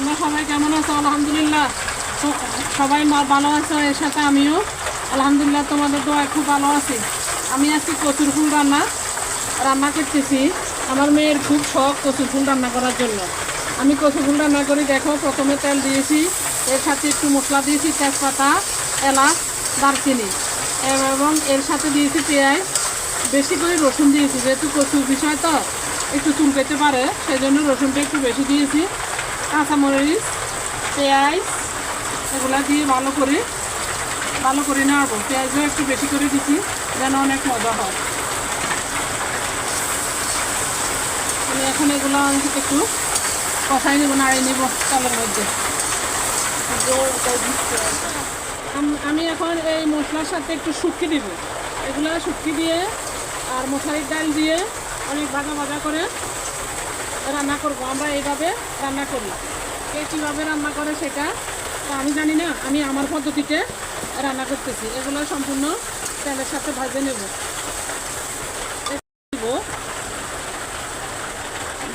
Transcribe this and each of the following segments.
তোমরা সবাই কেমন আছো? আলহামদুলিল্লাহ। সবাই মা ভালো আছো? এর সাথে আমিও। আলহামদুলিল্লাহ, তোমাদের দোয়া খুব ভালো আছি। আমি আজকে কচুর ফুল রান্না। রান্না করতেছি। আমার মেয়ের খুব শখ কচুর ফুল রান্না করার জন্য। আমি কচুর ফুল রান্না করি, দেখো, প্রথমে তেল দিয়েছি। এর সাথে একটু মশলা দিয়েছি, তেজপাতা, এলাচ, দারচিনি। এবং এর সাথে দিয়েছি পেঁয়াজ। বেশি করে রসুন দিয়েছি, যেহেতু কচুর বিষয় তো, একটু চুল পেতে পারে সেই জন্য রসুনটা একটু বেশি দিয়েছি। কাঁচামরিচ, পেঁয়াজ, এগুলো দিয়ে ভালো করে ভালো করে নেওয়াবো পেঁয়াজও একটু বেশি করে দিচ্ছি, যেন অনেক মজা হয়। আমি এখন এগুলো একটু কষাই নেব, নাড়িয়ে নেব চালের মধ্যে। আম- এখন এই মশলার সাথে একটু শুটকি দিব। এগুলো শুটকি দিয়ে আর মশারির ডাল দিয়ে অনেক ভাজা ভাজা করে রান্না করব, আমরা এইভাবে রান্না করি। কে কীভাবে রান্না করে সেটা তো আমি জানি না, আমি আমার পদ্ধতিতে রান্না করতেছি। এগুলো সম্পূর্ণ তেলের সাথে ভাজে নেব।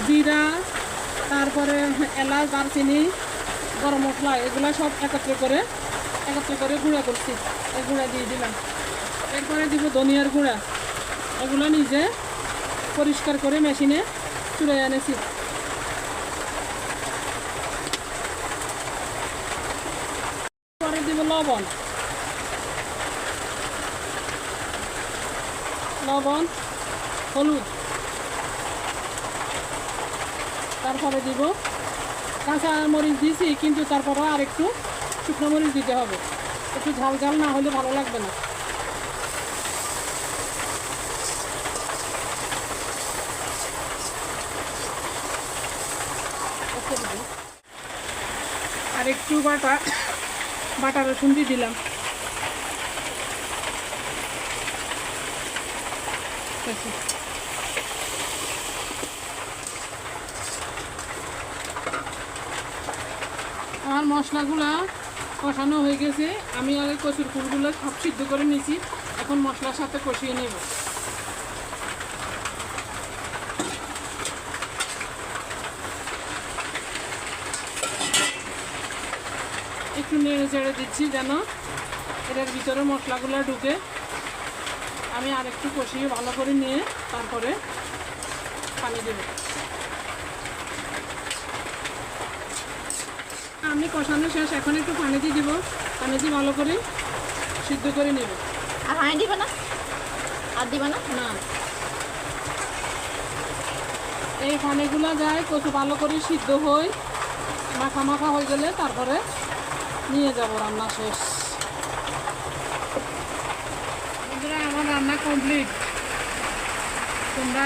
জিরা, তারপরে এলাচ, দারচিনি, গরম মশলা, এগুলো সব একত্র করে একত্র করে গুঁড়া করছি। এই গুঁড়া দিয়ে দিলাম। এরপরে দিব ধনিয়ার গুঁড়া। এগুলো নিজে পরিষ্কার করে মেশিনে চুড়ে এনেছি পরে দিব লবণ। লবণ, হলুদ। তারপরে দিব কাঁচা মরিচ দিয়েছি কিন্তু তারপরে আর একটু শুকনো মরিচ দিতে হবে। একটু ঝাল ঝাল না হলে ভালো লাগবে না। আর একটু বাটা বাটা রসুন দিয়ে দিলাম। আচ্ছা। আমার মশলাগুলো কষানো হয়ে গেছে। আমি আগে কচুর ফুলগুলো সব সিদ্ধ করে নিয়েছি। এখন মশলার সাথে কষিয়ে নেব। একটু নেড়ে চেড়ে দিচ্ছি যেন এটার ভিতরে মশলাগুলো ঢুকে। আমি আরেকটু কষিয়ে ভালো করে নিয়ে তারপরে পানি দেবো। আমি কষানো শেষ এখন একটু পানি দিয়ে দিব। পানি দিয়ে ভালো করে সিদ্ধ করে নেব। আর পানি দিবে না? আর দিবে না? না। এই পানিগুলো যায় কচু ভালো করে সিদ্ধ হই মাখা মাখা হয়ে গেলে তারপরে নিয়ে যাব রান্না শেষ। বন্ধুরা আমার রান্না কমপ্লিট তোমরা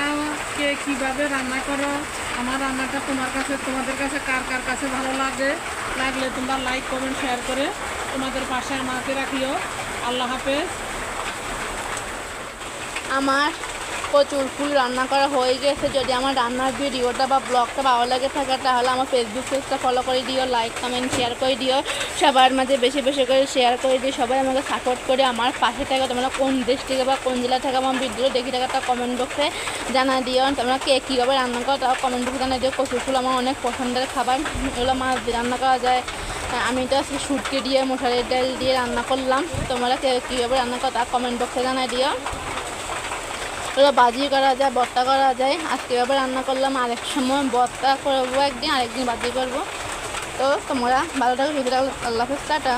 কে কীভাবে রান্না করো? আমার রান্নাটা তোমার কাছে তোমাদের কাছে কার কার কাছে ভালো লাগে? লাগলে তোমরা লাইক কমেন্ট শেয়ার করে তোমাদের পাশে আমাকে রাখিও। আল্লাহ হাফেজ। আমার প্রচুর ফুল রান্না করা হয়ে গেছে। যদি আমার রান্নার ভিডিওটা বা ব্লগটা ভালো লাগে থাকে, তাহলে আমার ফেসবুক পেজটা ফলো করে দিও লাইক কমেন্ট শেয়ার করে দিও। সবার মাঝে বেশি বেশি করে শেয়ার করে দিও। সবাই আমাকে সাপোর্ট করে আমার পাশে থাকে। তোমরা কোন দেশ থেকে বা কোন জেলা থেকে আমার ভিডিও দেখি থাকো তা কমেন্ট বক্সে জানা দিও। তোমরা কে কীভাবে রান্না করো, তাও কমেন্ট বক্সে জানা দিও। কচুর ফুল আমার অনেক পছন্দের খাবার। এগুলো মাছ রান্না করা যায়। আমি তো আজকে শুটকি দিয়ে মশারির ডাল দিয়ে রান্না করলাম। তোমরা কীভাবে রান্না করো তা কমেন্ট বক্সে জানাই দিও। ওগুলো বাজি করা যায় বর্তা করা যায়। আজকে এবার রান্না করলাম, আরেক সময় বর্তা করব একদিন, আরেকদিন বাজি করব। তো তোমরা ভালো থাকো সুবিধা আল্লাহ হাফেজ, টাটা।